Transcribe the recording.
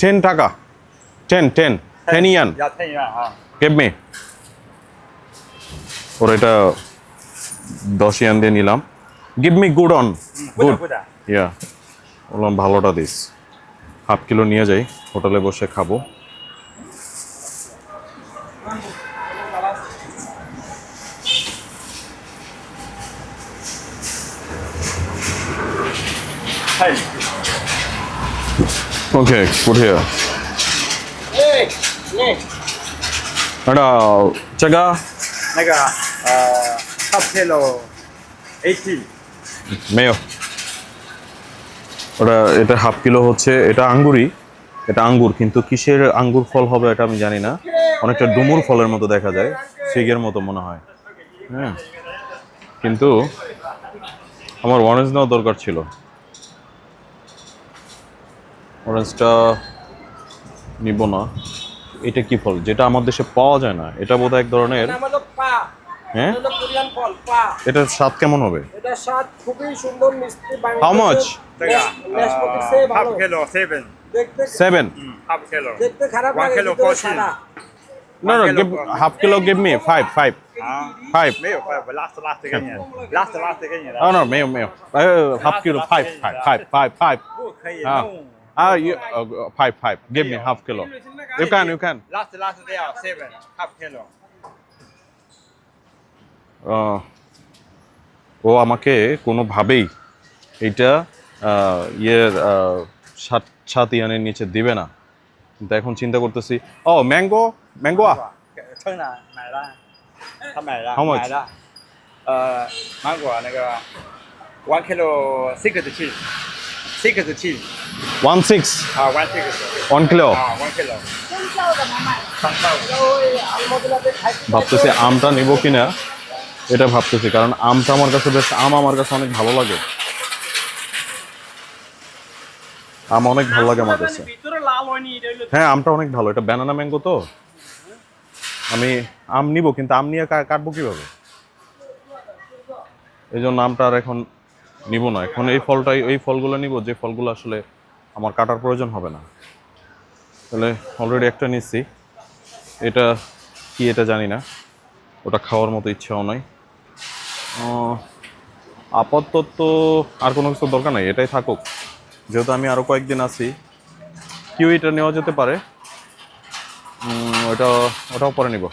Ten টাকা। Ten ten ten yuan. Gave me ওর এটা দশ ইয়ান দিয়ে নিলাম। Give me good on good. Yeah বললাম ভালোটা দিস। হাফ কিলো নিয়ে যাই। হোটেলে বসে খাব। Hey. Okay put here. Hey, Nick. Hello. Chaga. ওটা এটা হাফ কিলো হচ্ছে এটা আঙ্গুরি এটা আঙ্গুর কিন্তু কিসের আঙ্গুর ফল হবে এটা আমি জানি না অনেকটা ডুমুর ফলের মতো দেখা যায় ফিগের মতো মনে হয় হ্যাঁ কিন্তু আমার ওয়ারেন্স নেওয়া দরকার ছিল অরেঞ্জটা নিব না। এটা কি ফল? যেটা আমাদের দেশে পাওয়া যায় না। এটা বোধহয় এক ধরনের হ্যাঁ? এটার স্বাদ কেমন হবে? এটা স্বাদ খুবই সুন্দর মিষ্টি how much half kilo seven seven half kilo দেখতে খারাপ লাগে না না give half kilo give me five five five last last গিয়ে লাস্ট লাস্ট না না মেও মেও half kilo five five five five five 给你的。 Oh no, 没有没有。Uh, half kilo, five, five, five, five, five. 不可以 Ah. 弄。 Ah, you uh, five, five. Give me half kilo. You can, you can. Last last 的要 seven half kilo。 Uh, ও আমাকে কোনোভাবেই এইটা আহ, ইয়ের আহ, সাত সাত ইয়ানের নিচে দিবে না কিন্তু এখন চিন্তা করতেছি ও mango mango 称了，买了，他买了， How much? 买了。呃，芒果那个 one kilo six cheese。six cheese one six? হ্যাঁ, হ্যাঁ, ওয়ান কিলো? ভাবতেছি আমটা নেব কিনা? এটা ভাবতেছি কারণ আমটা আমার কাছে বেশ আম আমার কাছে অনেক ভালো লাগে। আম অনেক ভালো লাগে আমার কাছে। হ্যাঁ আমটা অনেক ভালো এটা ব্যানানা ম্যাঙ্গো তো। আমি আম নিব কিন্তু আম নিয়ে কাটবো কীভাবে? এই জন্য আমটা আর এখন নিব না। এখন এই ফলটাই এই ফলগুলো নিব যে ফলগুলো আসলে আমার কাটার প্রয়োজন হবে না। তাহলে অলরেডি একটা নিচ্ছি। এটা কি এটা জানি না। ওটা খাওয়ার মতো ইচ্ছাও আহ, আপাতত আর কোনো কিছু দরকার নাই এটাই থাকুক। যেহেতু আমি আরও কয়েকদিন আছি কিউইটা নেওয়া যেতে পারে। ওটা ওটাও পরে নিব।